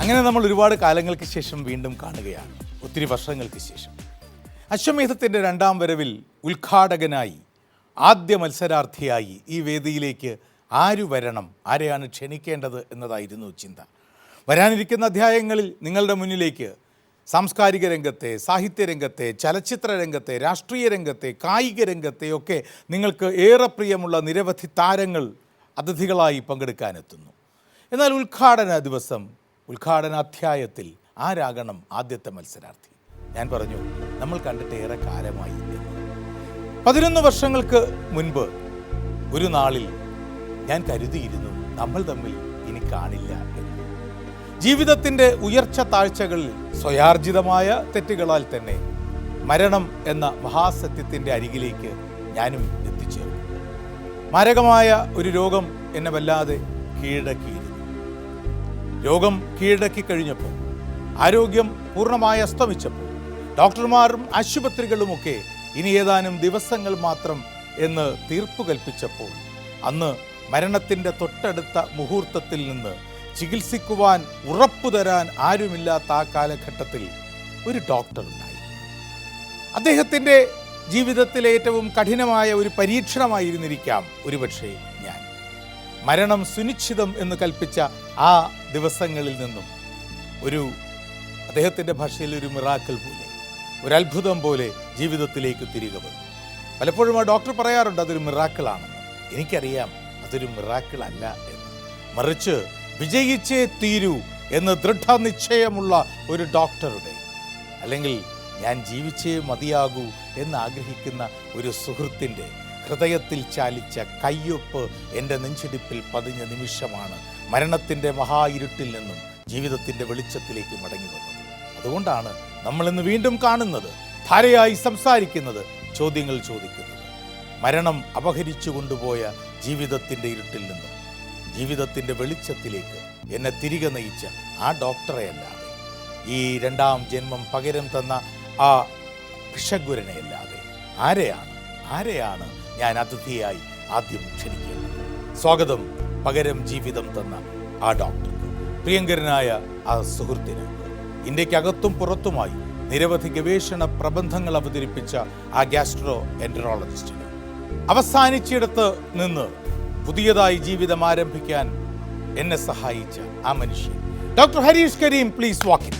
അങ്ങനെ നമ്മൾ ഒരുപാട് കാലങ്ങൾക്ക് ശേഷം വീണ്ടും കാണുകയാണ്. ഒത്തിരി വർഷങ്ങൾക്ക് ശേഷം. അശ്വമേധത്തിന്റെ രണ്ടാം വരവിൽ ഉദ്ഘാടകനായി ആദ്യ മത്സരാർത്ഥിയായി ഈ വേദിയിലേക്ക് ആര് വരണം ആരെയാണ് ക്ഷണിക്കേണ്ടത് എന്നതായിരുന്നു ചിന്ത. വരാനിരിക്കുന്ന അധ്യായങ്ങളിൽ നിങ്ങളുടെ മുന്നിലേക്ക് സാംസ്കാരിക രംഗത്തെ സാഹിത്യ രംഗത്തെ ചലച്ചിത്ര രംഗത്തെ രാഷ്ട്രീയ രംഗത്തെ കായിക രംഗത്തെ ഒക്കെ നിങ്ങൾക്ക് ഏറെ പ്രിയമുള്ള നിരവധി താരങ്ങൾ അതിഥികളായി പങ്കെടുക്കാനെത്തുന്നു. എന്നാൽ ഉദ്ഘാടന ദിവസം ഉദ്ഘാടന അധ്യായത്തിൽ ആരാകണം ആദ്യത്തെ മത്സരാർത്ഥി? ഞാൻ പറഞ്ഞു നമ്മൾ കണ്ടിട്ട് ഏറെ കാലമായി പതിനൊന്ന് വർഷങ്ങൾക്ക് മുൻപ് ഒരു നാളിൽ ഞാൻ കരുതിയിരുന്നു നമ്മൾ തമ്മിൽ ഇനി കാണില്ല എന്ന്. ജീവിതത്തിന്റെ ഉയർച്ച താഴ്ചകളിൽ സ്വയാർജിതമായ തെറ്റുകളാൽ തന്നെ മരണം എന്ന മഹാസത്യത്തിന്റെ അരികിലേക്ക് ഞാനും എത്തിച്ചേർന്നു. മാരകമായ ഒരു രോഗം എന്നെ വല്ലാതെ കീഴടക്കിയിരുന്നു. രോഗം കീഴടക്കി കഴിഞ്ഞപ്പോൾ ആരോഗ്യം പൂർണമായി അസ്തമിച്ചപ്പോൾ ഡോക്ടർമാരും ആശുപത്രികളുമൊക്കെ ഇനി ഏതാനും ദിവസങ്ങൾ മാത്രം എന്ന് തീർപ്പ് കൽപ്പിച്ചപ്പോൾ അന്ന് മരണത്തിന്റെ തൊട്ടടുത്ത മുഹൂർത്തത്തിൽ നിന്ന് ചികിത്സിക്കുവാൻ ഉറപ്പു തരാൻ ആരുമില്ലാത്ത ആ കാലഘട്ടത്തിൽ ഒരു ഡോക്ടർ ഉണ്ടായി അദ്ദേഹത്തിന്റെ ജീവിതത്തിലെ ഏറ്റവും കഠിനമായ ഒരു പരീക്ഷണമായിരുന്നിരിക്കാം ഒരുപക്ഷെ ഞാൻ. മരണം സുനിശ്ചിതം എന്ന് കൽപ്പിച്ച ആ ദിവസങ്ങളിൽ നിന്നും ഒരു അദ്ദേഹത്തിന്റെ ഭാഷയിൽ ഒരു മിറാക്കൽ പോലെ ഒരു അത്ഭുതം പോലെ ജീവിതത്തിലേക്ക് തിരികെ വന്നു. പലപ്പോഴും ആ ഡോക്ടർ പറയാറുണ്ട് അതൊരു മിറാക്കിളാണെന്ന് എനിക്കറിയാം അതൊരു മിറാക്കിൾ അല്ല എന്ന്. മറിച്ച് വിജയിച്ചേ തീരൂ എന്ന് ദൃഢനിശ്ചയമുള്ള ഒരു ഡോക്ടറുടെ അല്ലെങ്കിൽ ഞാൻ ജീവിച്ചേ മതിയാകൂ എന്നാഗ്രഹിക്കുന്ന ഒരു സുഹൃത്തിന്റെ ഹൃദയത്തിൽ ചാലിച്ച കയ്യൊപ്പ് എന്റെ നെഞ്ചിടിപ്പിൽ പതിഞ്ഞ നിമിഷമാണ് മരണത്തിന്റെ മഹായിരുട്ടിൽ നിന്നും ജീവിതത്തിന്റെ വെളിച്ചത്തിലേക്ക് മടങ്ങി വന്നത്. അതുകൊണ്ടാണ് നമ്മളിന്ന് വീണ്ടും കാണുന്നത് ധാരയായി സംസാരിക്കുന്നത് ചോദ്യങ്ങൾ ചോദിക്കുന്നത്. മരണം അപഹരിച്ചു കൊണ്ടുപോയ ജീവിതത്തിന്റെ ഇരുട്ടിൽ നിന്നും ജീവിതത്തിന്റെ വെളിച്ചത്തിലേക്ക് എന്നെ തിരികെ നയിച്ച ആ ഡോക്ടറെ അല്ലാതെ. ഈ രണ്ടാം ജന്മം പകരം തന്ന ആ ഭിഷഗുരനെ അല്ലാതെ ആരെയാണ്? ആരെയാണ് ഞാൻ അതിഥിയായി ആദ്യം ക്ഷണിക്കേണ്ടത്? സ്വാഗതം പകരം ജീവിതം തന്ന ആ ഡോക്ടർക്ക് പ്രിയങ്കരനായ ആ സുഹൃത്തിന്. ഇന്ത്യക്കകത്തും പുറത്തുമായി നിരവധി ഗവേഷണ പ്രബന്ധങ്ങൾ അവതരിപ്പിച്ച ആ ഗ്യാസ്ട്രോ എൻട്രോളജിസ്റ്റിന് അവസാനിച്ചിടത്ത് നിന്ന് പുതിയതായി ജീവിതം ആരംഭിക്കാൻ എന്നെ സഹായിച്ച ആ മനുഷ്യൻ. Doctor Harish Kareem please walk in